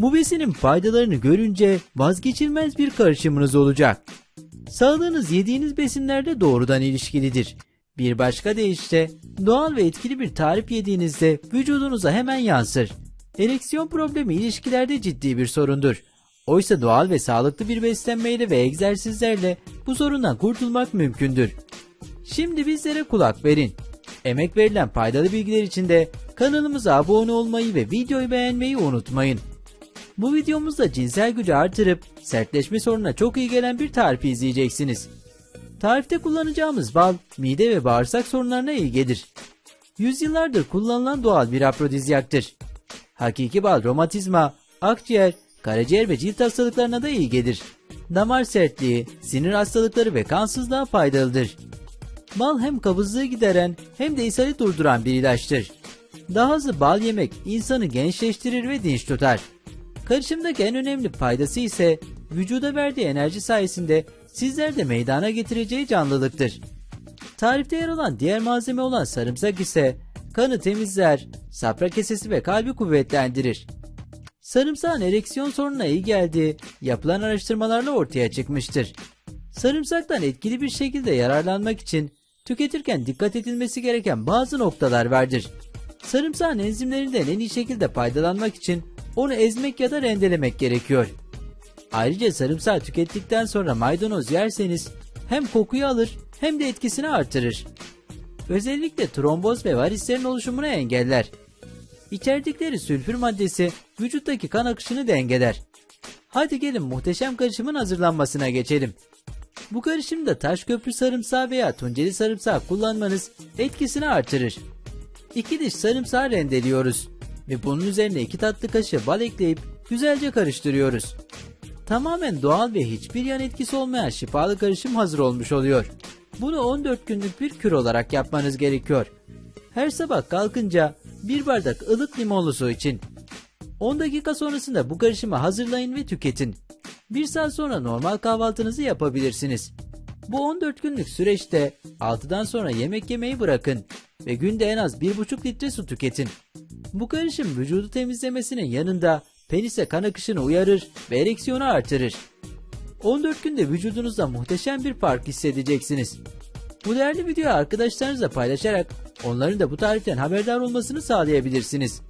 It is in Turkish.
Bu besinin faydalarını görünce vazgeçilmez bir karışımınız olacak. Sağlığınız yediğiniz besinlerle doğrudan ilişkilidir. Bir başka deyişle doğal ve etkili bir tarif yediğinizde vücudunuza hemen yansır. Ereksiyon problemi ilişkilerde ciddi bir sorundur. Oysa doğal ve sağlıklı bir beslenmeyle ve egzersizlerle bu sorundan kurtulmak mümkündür. Şimdi bizlere kulak verin. Emek verilen faydalı bilgiler için de kanalımıza abone olmayı ve videoyu beğenmeyi unutmayın. Bu videomuzda cinsel gücü artırıp sertleşme sorununa çok iyi gelen bir tarifi izleyeceksiniz. Tarifte kullanacağımız bal, mide ve bağırsak sorunlarına iyi gelir. Yüzyıllardır kullanılan doğal bir afrodizyaktır. Hakiki bal romatizma, akciğer, karaciğer ve cilt hastalıklarına da iyi gelir. Damar sertliği, sinir hastalıkları ve kansızlığa faydalıdır. Bal hem kabızlığı gideren hem de ishali durduran bir ilaçtır. Daha hızlı bal yemek insanı gençleştirir ve dinç tutar. Karışımdaki en önemli faydası ise vücuda verdiği enerji sayesinde sizlerde meydana getireceği canlılıktır. Tarifte yer alan diğer malzeme olan sarımsak ise kanı temizler, safra kesesi ve kalbi kuvvetlendirir. Sarımsağın ereksiyon sorununa iyi geldiği yapılan araştırmalarla ortaya çıkmıştır. Sarımsaktan etkili bir şekilde yararlanmak için tüketirken dikkat edilmesi gereken bazı noktalar vardır. Sarımsağın enzimlerinden en iyi şekilde faydalanmak için onu ezmek ya da rendelemek gerekiyor. Ayrıca sarımsağı tükettikten sonra maydanoz yerseniz hem kokuyu alır hem de etkisini artırır. Özellikle tromboz ve varislerin oluşumunu engeller. İçerdikleri sülfür maddesi vücuttaki kan akışını dengeler. Hadi gelin muhteşem karışımın hazırlanmasına geçelim. Bu karışımda taş köprü sarımsağı veya tunceli sarımsağı kullanmanız etkisini artırır. 2 diş sarımsağı rendeliyoruz ve bunun üzerine 2 tatlı kaşığı bal ekleyip güzelce karıştırıyoruz. Tamamen doğal ve hiçbir yan etkisi olmayan şifalı karışım hazır olmuş oluyor. Bunu 14 günlük bir kür olarak yapmanız gerekiyor. Her sabah kalkınca bir bardak ılık limonlu su için. 10 dakika sonrasında bu karışımı hazırlayın ve tüketin. Bir saat sonra normal kahvaltınızı yapabilirsiniz. Bu 14 günlük süreçte 6'dan sonra yemek yemeyi bırakın ve günde en az 1,5 litre su tüketin. Bu karışım vücudu temizlemesinin yanında penise kan akışını uyarır ve ereksiyonu artırır. 14 günde vücudunuzda muhteşem bir fark hissedeceksiniz. Bu değerli videoyu arkadaşlarınızla paylaşarak onların da bu tariften haberdar olmasını sağlayabilirsiniz.